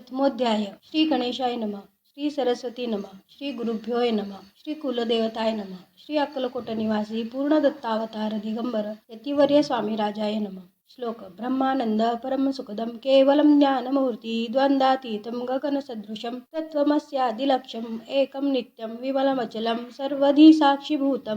प्रथमोध्याय श्री गणेशाय नम. श्री सरस्वती नम. श्री गुरुभ्योय नम. श्री कुलदेवताय नम. श्री अक्कलकोट निवासी पूर्ण दत्तावतार दिगंबर यतिवर्य स्वामी राजाय नम. श्लोक ब्रह्मानंद परमसुखदं केवलं ज्ञानमूर्ती द्वन्द्वातीतं गगनसदृशं तत्त्वमस्यादिलक्ष्यम् एकं नित्यं विमलमचलं सर्वधी साक्षीभूतं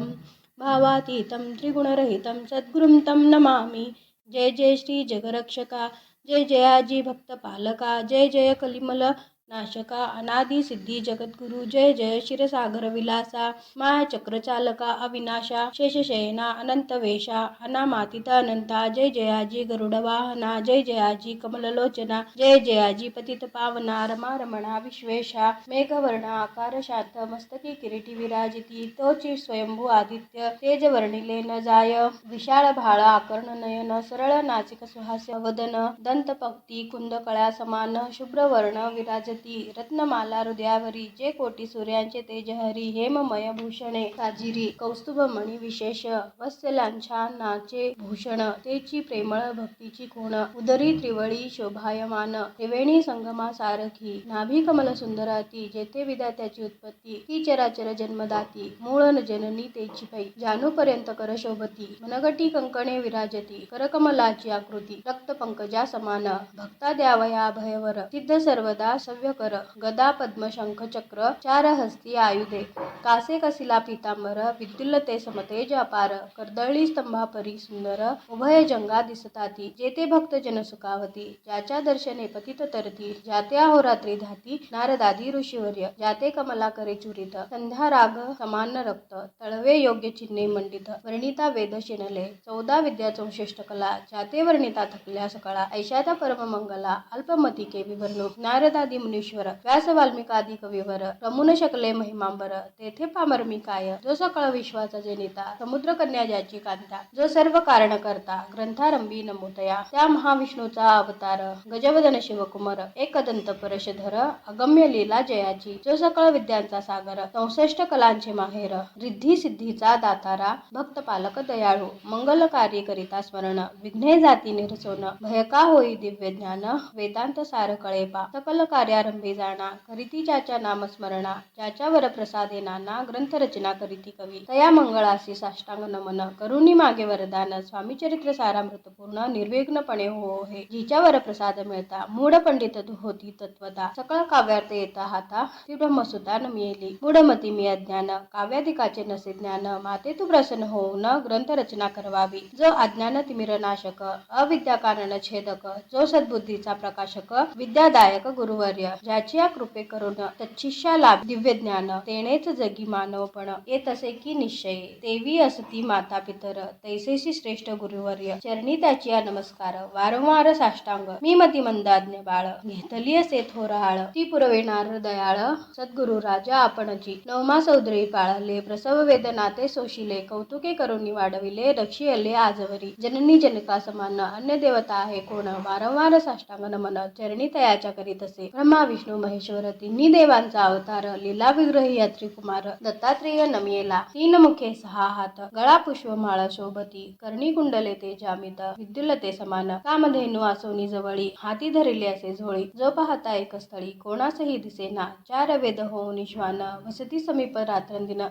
भावातीतं त्रिगुणरहितं सद्गुरुं तं नमामि। जय जय श्री जगरक्षका। जय जयाजी भक्तपालका जय जय कलिमल नाशका अनादि सिद्धी जगद्गुरु जय जय क्षीरसागर विलासा मायाचक्रचालका अविनाशा शेषशयना अनंतवेशा अनामातिता अनंता जय जयाजी गरुडवाहना जय जयाजी कमललोचना जय जयाजी पतित पावना रमा रमणा विश्वेशा मेघवर्ण आकार शांत मस्तकी किरीटी विराजिती तोची स्वयंभू आदित्य तेज वर्णिले न जाय विशाळ भाळ आकर्ण नयन सरळ नासिक सुहास्य वदन दंतपक्ती कुंदकळा समान शुभ्रवर्ण विराजती रत्नमाला हृदयावरी जे कोटी सूर्यांचे तेज हरी हेममय भूषणे साजिरी कौस्तुभमणी विशेष वत्सलांछानाचे भूषण तेची प्रेमळ भक्तीची कोण उदरी त्रिवळी शोभायमान त्रिवेणी संगमा सारखी नाभी कमल सुंदराती जेथे विधात्याची उत्पत्ती ती चराचर जन्मदाती मूळ न जननी तेची पै जानूपर्यंत कर शोभती मनगटी कंकणे विराजती करकमलाची आकृती रक्त पंकजा समान भक्ता द्यावया भयवर सिद्ध सर्वदा सव्य कर गदा पद्म शंख चक्र चार हस्ती आयुधे कासे कसिला पितांबर विद्युल्ल ते समतेज अपार कर्दळी स्तंभापरी सुंदर उभय जंगा दिसताती जेते भक्त जनसुखावती ज्याच्या दर्शने पतित तरती जाते अहोरात्री धाती नारदादी ऋषीवर्य जाते कमला करे चुरित संध्या राग समान रक्त तळवे योग्य चिन्हे मंडित वर्णिता वेद शिनले चौदा विद्या चौशिष्ट कला जाते वर्णिता थकल्या सकळा ऐशाता परम मंगला अल्पमती के विवर्णू नारदादी मुनीश्वर व्यास वाल्मिकादी कविवर रमून शकले महिमांबर तेथे पामर मी काय? जो सकळ विश्वाचा जनिता समुद्र कन्या ज्याची कांता जो सर्व कारण करता ग्रंथारंभी नमोतया त्या महाविष्णूचा अवतार गजवदन शिवकुमार एकदंत परशधर अगम्य लीला जयाची. जो सकळ विद्यांचा सागर चौसष्ट कलांचे माहेर रिद्धी सिद्धीचा दातारा भक्त पालक दयाळू मंगल कार्य करिता स्मरण विघ्ने जाती निरसोन भयका होई दिव्य ज्ञान वेदांत सार कळेपा सकल कार्या प्रारंभे जाणा करीती ज्याच्या नामस्मरणा ज्याच्यावर प्रसादे नाना ग्रंथ रचना करीती कवी. तया मंगळासी साष्टांग नमन करुणी मागे वरदान स्वामी चरित्र सारामृत पूर्ण निर्विघ्नपणे हो हे. जिच्यावर प्रसाद मिळता मूढ पंडित होती तत्वता. सकळ काव्यार्थ येता हाता ती ब्रह्मसुतान मिळेली मूढमती मी अज्ञान काव्याधिकाचे नसे ज्ञान माते तू प्रसन्न होऊन ग्रंथ रचना करवावी. जो अज्ञान तिमिर नाशक अविद्या कारण छेदक जो सद्बुद्धीचा प्रकाशक विद्यादायक गुरुवर्य. ज्याची या कृपे करून तच्छिष्या लाभ दिव्य ज्ञान तेनेच जगी मानवपण येत असे की निश्चय. देवी असती माता पितर तैसेशी श्रेष्ठ गुरुवर्य. चरणी त्याची या नमस्कार वारंवार साष्टांग. मी मती मंदाज्ञ बाळ घेतली असे थोराळ ती पुरविणार दयाळ सद्गुरु राजा आपणची. नवमा सौदरी पाळले प्रसव वेदना ते सोशिले. कौतुके करून वाढविले रक्षियले आजवरी. जननी जनका समान अन्य देवता आहे कोण? वारंवार साष्टांग नमन. चरणी तयाच्या करीत असे. ब्रह्मा महाविष्णू महेश्वर तिन्ही देवांचा अवतार लीला विग्रही यात्री कुमार दत्तात्रेय नमियेला तीन मुखे सहा हात गळा पुष्पमाळ शोभती कर्णी कुंडले ते जामित विद्युलते समान कामधेनु आसोनी जवळी हाती धरिले असे झोळी जो पाहता एक स्थळी कोणासही दिसेना चार वेद होऊन श्वान वसती समीप रात्रंदिन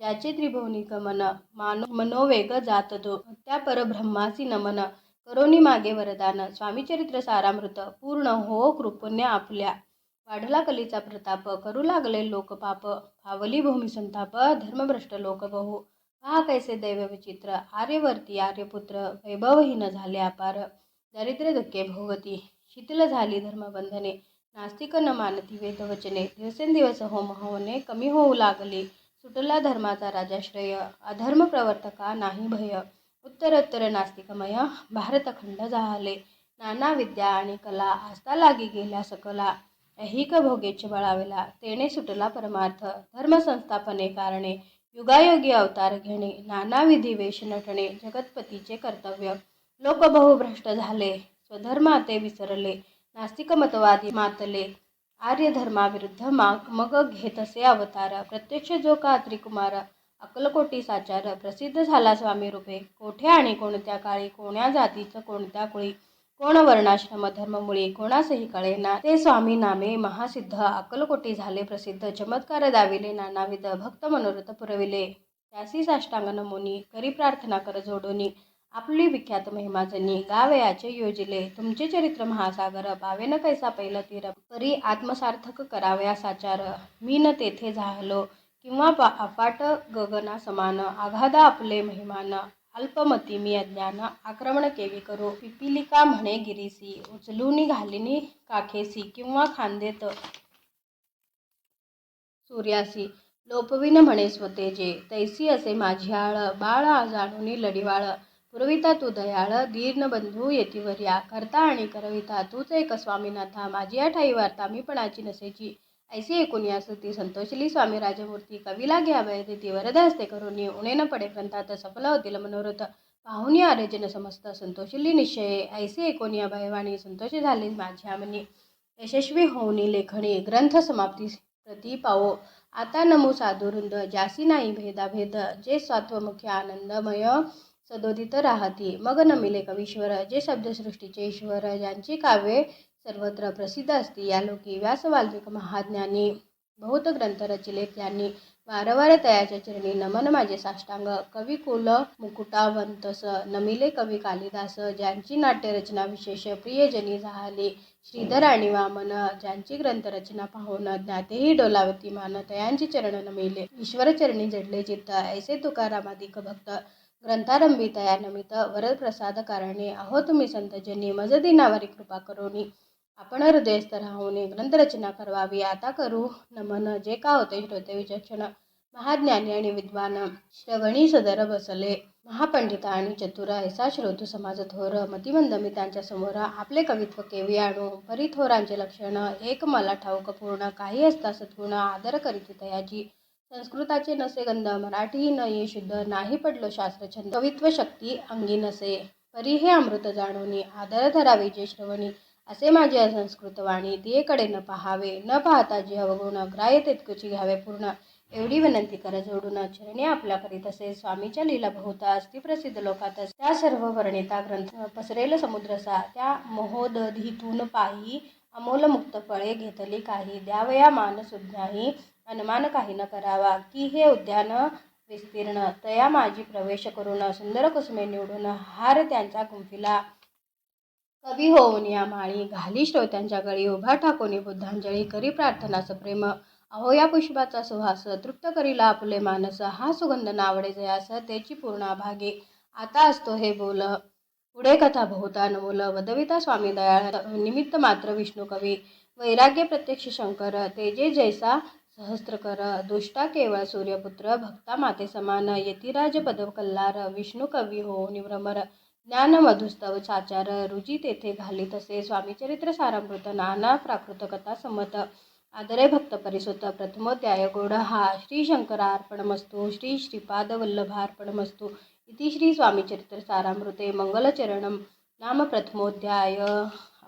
ज्याचे त्रिभुवनी गमन मानो मनोवेग जात जो त्या परब्रह्मासी नमन करोनी मागे वरदान स्वामी चरित्र सारामृत पूर्ण हो कृपण्य आपल्या. वाढला कलीचा प्रताप करू लागले लोकपाप. फावली भूमी संताप धर्मभ्रष्ट लोक बहु पहा कैसे दैव विचित्र आर्यवर्ती आर्यपुत्र वैभवहीन झाले अपार. दरिद्र धक्के भोवती शिथिल झाली धर्मबंधने. नास्तिक न मानती वेदवचने दिवसेंदिवस होम होणे कमी होऊ लागले. सुटला धर्माचा राजाश्रय अधर्म प्रवर्तका नाही भय. उत्तरोत्तर नास्तिकमय भारतखंड झाले. नाना विद्या आणि कला आस्था लागी गेल्या सकला. ऐहिक भोगेचे बळावेला तेने सुटला परमार्थ धर्मसंस्थापने कारणे युगायोगी अवतार घेणे नानाविधी वेश नटणे जगतपतीचे कर्तव्य. लोक बहुभ्रष्ट झाले स्वधर्मा ते विसरले नास्तिक मतवादी मातले. आर्य धर्माविरुद्ध माग मग घेतसे अवतार. प्रत्यक्ष जो का त्रिकुमार अकलकोटी साचार प्रसिद्ध झाला स्वामी रूपे कोठे आणि कोणत्या काळी कोण्या जातीचं कोणत्या कुळी? कोण वर्णाश्रम धर्ममुळी कोणासही कळेना. ते स्वामी नामे महासिद्ध अकलकोटी झाले प्रसिद्ध. चमत्कार दाविले नानाविध भक्त मनोरथ पुरविले. त्यासी साष्टांग नमोनी करी प्रार्थना कर जोडोनी. आपली विख्यात महिमाजनी गावयाचे योजिले. तुमचे चरित्र महासागर. पावेन कैसा पहिलं तीर. परी आत्मसार्थक करावया साचार मी न तेथे झालो. किंवा अफाट गगना समान. आघादा आपले महिमान. अल्पमती मी अज्ञान आक्रमण केवी करो पिपिलिका म्हणे गिरीसी उचलूनी घालिनी काखेसी किंवा खांदेत. सूर्यासी लोपविन म्हणे स्वतेजे तैसी असे माझी आळ बाळ जाणूनी लढिवाळ. पुरविता तू दयाळ दीर्ण बंधू येतीवर्या. करता आणि करविता तूच एक स्वामीनाथा. माझी आठाई वार्ता मी पणाची नसेची. ऐसी एकूण या स्तुती संतोषली स्वामी राजमूर्ती कवीला घ्या ती वरद हस्ते करून उणे न पडे ग्रंथात सफल होतील मनोरथ. पाहून या आर्यजन समस्त संतोषली निश्चय. ऐसे एकूण या भयवाणी संतोषी झाली माझ्या मनी. यशस्वी होऊनी लेखणी. ग्रंथ समाप्ती प्रती पावो. आता नमो साधुरुंद जासी नाही भेदाभेद जे स्वात्वमुखी आनंदमय सदोदित राहती. मग नमिले कवीश्वर जे शब्दसृष्टीचे ईश्वर ज्यांची काव्ये सर्वत्र प्रसिद्ध असती. या लोकी व्यास वाल्मिक महाज्ञानी बहुत ग्रंथ रचिले त्यांनी वारंवार तयाच्या चरणी नमन माझे साष्टांग. कवी कुल मुकुटावंतस नमिले कवी कालिदास ज्यांची नाट्यरचना विशेष प्रियजनी झाली. श्रीधर आणि वामन ज्यांची ग्रंथरचना पाहून ज्ञातेही डोलावती मान तयांची चरण नमिले. ईश्वरचरणी जडले चित्त ऐसे तुकारामादिक भक्त. ग्रंथारंभी तया नमित वरप्रसाद कारणे. अहो तुम्ही संतजनी मजदिनावरी कृपा करोनी. आपण हृदयस्थ राहून ग्रंथरचना करवावी. आता करू नमन. जे का होते श्रोते विचक्षण महाज्ञानी आणि विद्वान श्रवणी सदर बसले. महापंडिता आणि चतुर ऐसा श्रोतू समाज थोर मतिमंद मी त्यांच्यासमोर आपले कवित्व केवी आणू. परी थोरांचे लक्षण एक मला ठाऊक पूर्ण काही असता सद्गुण आदर करीत तयाची. संस्कृताचे नसे गंध मराठी न ये शुद्ध नाही पडलो शास्त्रछंद कवित्व शक्ती अंगी नसे. परी हे अमृत जाणून आदर धरावे जे श्रवणी. असे माझे असंस्कृत वाणी दियेकडे न पाहावे न पाहता जी अवगुण ग्राह्य तितकुची घ्यावे पूर्ण. एवढी विनंती कर जोडून चरणी आपल्या करीत असे. स्वामीच्या लीला बहुत असती प्रसिद्ध लोकातच त्या सर्व वर्णिता ग्रंथ पसरेल समुद्रसा त्या मोहोदधीतून पाही अमोल मुक्त फळे घेतली काही. द्यावया मान सुज्ञाही अनुमान काही न करावा. की हे उद्यान विस्तीर्ण. तया माझी प्रवेश करून सुंदर कुसुमे निवडून हार त्यांचा गुंफिला कवी होऊन या माळी घाली श्रोत्यांच्या गळी उभा ठाकोनी बुद्धांजळी करी प्रार्थनाचं प्रेम. अहो या पुष्पाचा सुहास तृप्त करीला आपले मानस. हा सुगंध नावडे जयास त्याची पूर्णा भागे. आता असतो हे बोल. पुढे कथा बहुतान बोल. वदविता स्वामी दयाळ निमित्त मात्र विष्णू कवी. वैराग्य प्रत्यक्ष शंकर तेजे जैसा सहस्त्रकर. दुष्टा केवळ सूर्यपुत्र भक्ता माते समान. यतिराज पदकल्लार विष्णू कवी हो निव्रमर ज्ञान मधुस्तव तेथे घाली तसे स्वामीचरित्र सारामृत नाना प्राकृत कथा समत. आदरे भक्त परिसुत प्रथमोध्याय गोड हा. श्री शंकरार्पणमस्तु श्री श्रीपाद इति श्री स्वामीचरित्र सारामृते मंगलचरणम नाम प्रथमोध्याय.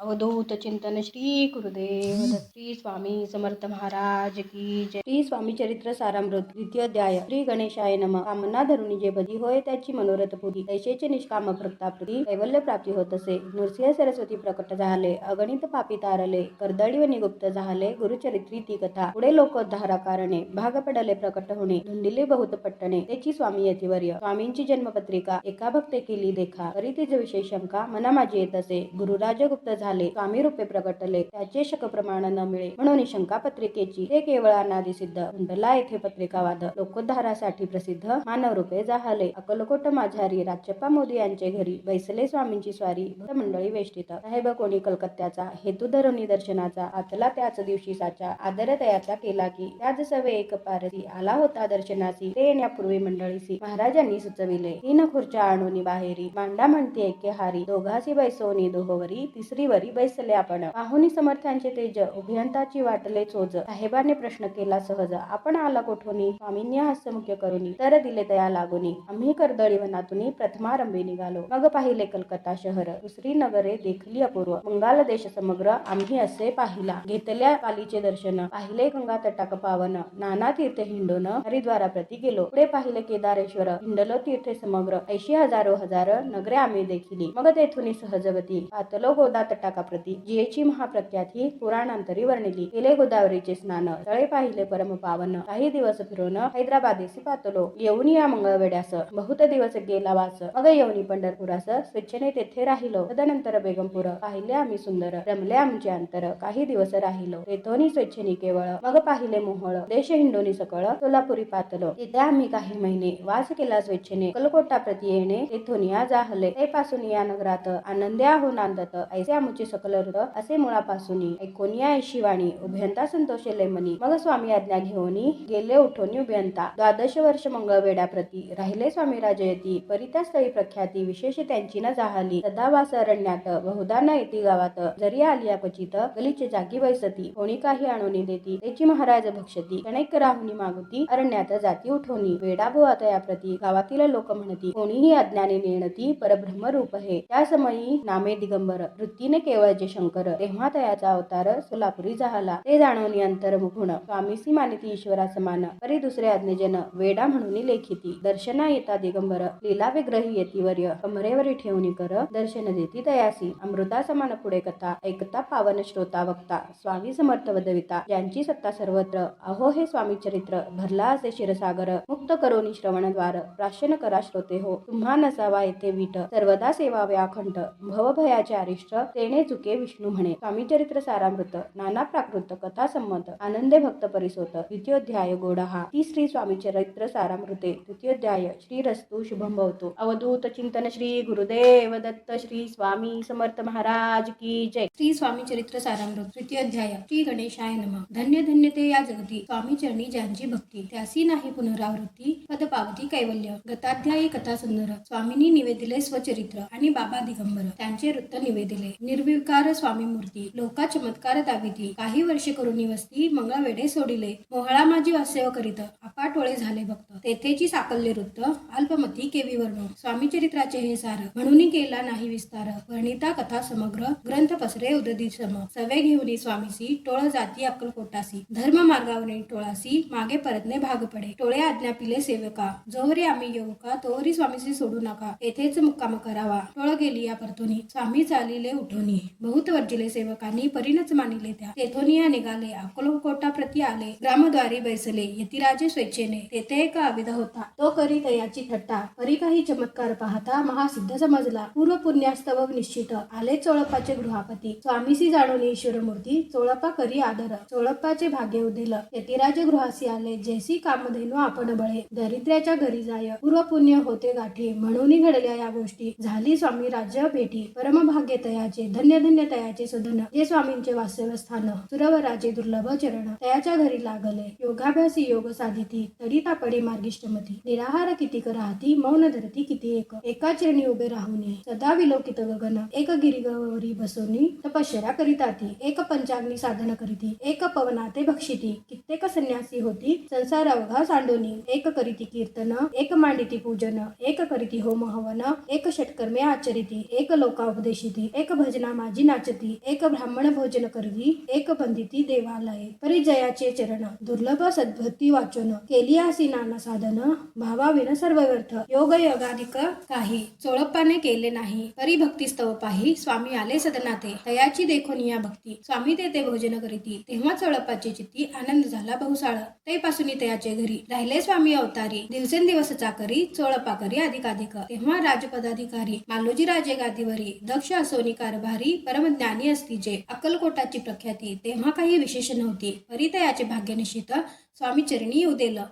अवधूत चिंतन श्री गुरुदेव श्री स्वामी समर्थ महाराज की जय. श्री स्वामी चरित्र सारामृत द्वितीय अध्याय श्री गणेशाय नम. कामना धरुणी जे बधी होय त्याची मनोरथ पुरी तैशेचे निष्काम भक्ताप्रती कैवल्य प्राप्ती होत असे. नृसिंह सरस्वती प्रकट झाले. अगणित पापी तारले. कर्दळी व निगुप्त झाले. गुरुचरित्री ती कथा. पुढे लोकोद्धारा कारणे. भाग पडले प्रकट होणे. धुंडिले बहुत पट्टणे. त्याची स्वामी यतिवर्य स्वामींची जन्मपत्रिका. एका भक्ते केली देखा. तरी विशेष शंका. मना माझी येत असे. गुरुराज गुप्त झाले स्वामी रूपे प्रगटले त्याचे शक प्रमाण न मिळे म्हणून शंका पत्रिकेची ते केवळ अनादि सिद्ध कुंडला येथे पत्रिकावाद लोकोद्धारासाठी प्रसिद्ध मानव रूपे जाहले. अकलकोट माझारी राजप्पा मोदी यांचे घरी बैसले स्वामींची स्वारी मंडळी वेष्टित. साहेब कोणी कलकत्त्याचा हेतू धरुणी दर्शनाचा आतला त्याच दिवशी साचा आदर तयाचा केला की त्याच सवे एक पारसी आला होता दर्शनासी ते येण्यापूर्वी मंडळीसी. महाराजांनी सुचविले तीन खुर्च्या आणून बाहेरी. मांडा म्हणते एके हारी. दोघासी बैसोनी दोहोवरी तिसरी येतीवरी बैसले आपण. पाहुनी समर्थांचे तेज उभयंताची वाटले चोज. साहेबाने प्रश्न केला सहज आपण आला कोठोनी? स्वामींनी हास्यमुख्य करुनी. तर दिले तया लागुनी. आम्ही कर्दळी वनातून प्रथमारंभी निघालो. मग पाहिले कलकत्ता शहर. दुसरी नगरे देखली अपूर्व. बंगाल देश समग्र आम्ही असे पाहिला. घेतल्या कालीचे दर्शन. पाहिले गंगा तटाक पावन. नाना तीर्थ हिंडोन हरिद्वारा प्रती गेलो. पुढे पाहिले केदारेश्वर. हिंडलो तीर्थ समग्र. ऐशी हजारो हजार नगरे आम्ही देखिली. मग तेथून सहजवती पातलो गोदा तट प्रती जियेची महाप्रख्याती पुराणांतरी वर्णिली. केले गोदावरीचे स्नान तळे पाहिले परम पावन काही दिवस फिरून हैदराबादेसी पातलो येऊन या मंगळवेड्यास. बहुत दिवस गेला वास. मग येऊनी पंढरपुरास स्वेच्छेने तेथे राहिलो. तदनंतर बेगमपूर पाहिले आम्ही सुंदर रमले आमचे अंतर काही दिवस राहिलो. तेथोनी स्वेच्छेने केवळ मग पाहिले मोहळ देश हिंडोनी सकळ सोलापुरी पातलो. तिथे आम्ही काही महिने वास केला स्वेच्छेने कलकोटा प्रती येणे तेथून या जाहले ते पासून या नगरात आनंद्या हो नांदत ऐसे आमुचे सकल हृद असे मुळापासून ऐकोन या शिवाणी उभयंता संतोष मनी मग स्वामी आज्ञा घेऊन गेले उठोनी उभयंता. द्वादश वर्ष मंगळ प्रती राहिले स्वामी राजयती परित्या स्थळी प्रख्याती विशेष त्यांची न जाहली. सदावास अरण्यात बहुधा न येती गावात जरी आलिया क्वचित गलीचे जागी बैसती कोणी काही आणून देती त्याची महाराज भक्षती. क्षणैक राहुनी मागुती अरण्यात जाती उठोनी. वेडा भुवा तया प्रती गावातील लोक म्हणती कोणीही अज्ञाने नेणती परब्रह्म रूप हे त्या समयी नामे दिगंबर वृत्तीने केवळचे शंकर तेव्हा तयाचा अवतार सोलापुरी झाला ते जाणून अंतर्मुखुण स्वामीसी मानिती ईश्वरा समान परी दुसरे आज्ञजन वेडा म्हणून लेखिती. दर्शना येता दिगंबर लीला विग्रही येतीवर्य कमरेवरी ठेवणी कर दर्शन देती तयासी अमृता समान पुढे कथा ऐकता पावन श्रोता वक्ता. स्वामी समर्थ वदविता ज्यांची सत्ता सर्वत्र. अहो हे स्वामी चरित्र भरला असे क्षीरसागर. मुक्त करोनी श्रवणद्वार प्राशन करा श्रोते हो. तुम्हा नसावा येथे वीट. सर्वदा सेवा व्याखंड भवभयाचे अरिष्ट येणे चुके विष्णू म्हणे. स्वामी चरित्र सारामृत नाना प्राकृत कथा संमत आनंदे भक्त परिसोत द्वितीयोध्याय गोडहा ती श्री स्वामी चरित्र सारामृते तृतीयोध्याय श्री रस्तु शुभम भवतो. अवधूत चिंतन श्री गुरुदेव दत्त श्री स्वामी समर्थ महाराज की जय. श्री स्वामी चरित्र सारामृत तृतीयोध्याय श्री गणेशाय नम. धन्य धन्य ते या जगती स्वामी चरणी ज्यांची भक्ती त्यासी नाही पुनरावृत्ती पद पावती कैवल्य. गताध्यायी कथा सुंदर स्वामींनी निवेदिले स्वचरित्र आणि बाबा दिगंबर त्यांचे वृत्त निवेदिले. निर्विकार स्वामी मूर्ती लोका चमत्कार दाविती काही वर्षे करून निवस्ती मंगळवेडे सोडिले. मोहळा माझी वासेव करीत अपाटोळे झाले भक्त. तेथेची साकल्य वृत्त अल्पमती केवी वर्ण स्वामी चरित्राचे हे सार म्हणून केला नाही विस्तार. वर्णिता कथा समग्र ग्रंथ पसरे उददी सम. सवे घेऊन स्वामीसी टोळ जाती अक्कलकोटासी धर्म मार्गावरील टोळासी मागे परतने भाग पडे. टोळे आज्ञा पिले सेवका. जोहरी आम्ही येऊ का तोहरी स्वामीसी सोडू नका. येथेच मुक्काम करावा. टोळ गेली या परतुनी. स्वामी चालिले उठोनी. बहुत वर्जिले सेवकांनी परिणच मानिले त्या. तेथोनिया निघाले. अकोलकोटा प्रती आले. ग्रामद्वारी बैसले. यतिराजे स्वेच्छेने. तेथे एक अविध होता. तो करी तयाची थट्टा. परी काही चमत्कार पाहता महासिद्ध समजला. पूर्व पुण्यास्तव निश्चित. आले चोळप्पाचे गृहापती. स्वामीसी जाणून ईश्वर मूर्ती चोळप्पा करी आदर. चोळप्पाचे भाग्य उदिल. यतिराज गृहासी आले. जैसी कामधेनु आपण बळे. दरिद्र्याच्या घरी जाय. पूर्व पुण्य होते गाठी. म्हणून घडल्या या गोष्टी. झाली स्वामी राज्य भेटी. परमभाग्य तयाचे. धन्य धन्य तयाचे सदन जे स्वामींचे वास्तव्यस्थान सुरवराचे दुर्लभ चरण. तयाच्या घरी लागले. योगाभ्यासी योग साधिती. तरी तापडी मार्गिष्टमती. निराहार किती राहती मौन धरती किती एक? एका चरणी उभे राहुने. सदा विलोकित गगन. एक गिरिगवरी बसवणी तपश्चर्या करीताती. एक पंचाग्नी साधन करीती. एक पवनाते भक्षिती. कित्येक संन्यासी होती. संसार अवघा सांडोनी. एक करीती कीर्तन. एक मांडिती पूजन. एक करीती होम हवन. एक षटकर्मे आचरिती. एक लोका उपदेशिती एक भजन माझी नाचती. एक ब्राह्मण भोजन करवी एक बंदिती देवालये. परिजयाचे चरण दुर्लभ सद्भक्ती वाचन. केली आसी नाना साधन भावाविन सर्व व्यर्थ योग योगाधिक काही चोळप्पाने केले नाही. परी भक्ती स्तव पाही स्वामी आले सदनाते तयाची देखून या भक्ती. स्वामी तेथे भोजन करीती. तेव्हा चोळप्पाची चित्ती आनंद झाला बहुसाळ. ते पासून तयाचे घरी राहिले स्वामी अवतारी. दिवसेंदिवस चाकरी चोळप्पा करी अधिकाधिक. तेव्हा राजपदाधिकारी मालोजी राजे गादीवरी दक्ष असोनी कारभार परमज्ञानी असती जे अक्कलकोटाची प्रख्याती तेव्हा काही विशेष नव्हती. परितयाचे भाग्य निश्चित स्वामी चरणी येऊ दिलं.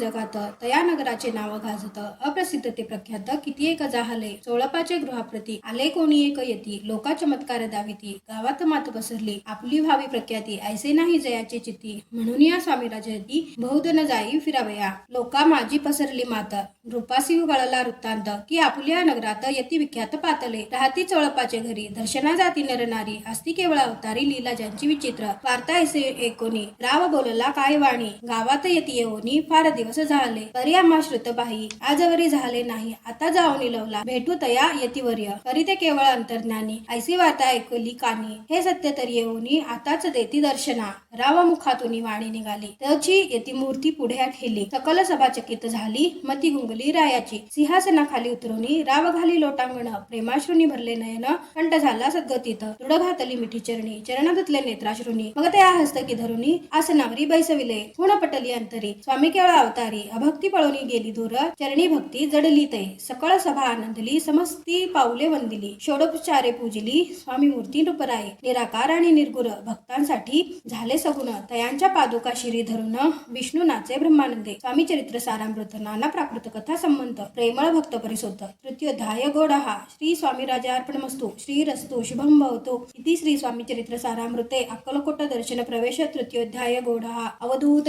जगात तया नगराचे नाव गाजत अप्रसिद्ध ते प्रख्यात किती एक जाहले. चोळपाचे गृहाप्रती आले कोणी एक येती. लोका चमत्कार दाविती. गावात मात पसरली. आपली व्हावी प्रख्याती. ऐसे नाही जयाचे चित्ती. म्हणून या स्वामी राजती बहुधन जाई फिरावया. लोका माझी पसरली मात. रूपासी गळला वृत्तांत. की आपल्या नगरात यती विख्यात पातले. राहती चोळपाचे घरी. दर्शना जाती नरनारी असती केवळ अवतारी लीला ज्यांची विचित्र. वार्ता ऐसे एकोणी राव बोलला काय वाणी? गावात येती येऊनी फार दिवस झाले. तरी आम्हा श्रुतबाई आजवरी झाले नाही. आता जाऊन लवला भेटू तया यतीवर्य. तरी ते केवळ अंतर्ज्ञानी. ऐसी वार्ता ऐकली कानी. हे सत्य तरी येऊनी आताच देती दर्शना. राव मुखातून वाणी निघाली. त्याची येती मूर्ती पुढे ठेली सकल सभाचकित झाली. मती गुंगली रायाची. सिंहासनाखाली उतरून राव घाली लोटांगण. प्रेमाश्रुनी भरले नयन. कंठ झाला सद्गतीत. दृढ घातली मिठी चरणी. चरण धुतले नेत्राश्रुनी. मग त्या हस्तकी धरुनी आसनावरी बैसविले. पटली अंतरी. स्वामी केवळ अवतारी अभक्ती पळवणी गेली दूर चरणी भक्ती जडली ते सकळ सभा आनंदली समस्ती पाऊले वंदिली. षोडोपचारे पूजली स्वामी मूर्ती रूपराय निराकार आणि निर्गुर भक्तांसाठी झाले सगुण. तयांच्या पादुका शिरी धरून विष्णू नाचे ब्रह्मानंदे. स्वामी चरित्र सारामृत नाना प्राकृत कथा संबंध प्रेमळ भक्त परिशोध तृतीयोध्याय गोड हा श्री स्वामी राजार्पणमस्तु श्री रस्तु शुभम भवतो. इति श्री स्वामी चरित्र सारामृते. अक्कलकोट दर्शन प्रवेश तृतीयोध्याय गोड हा अवधूत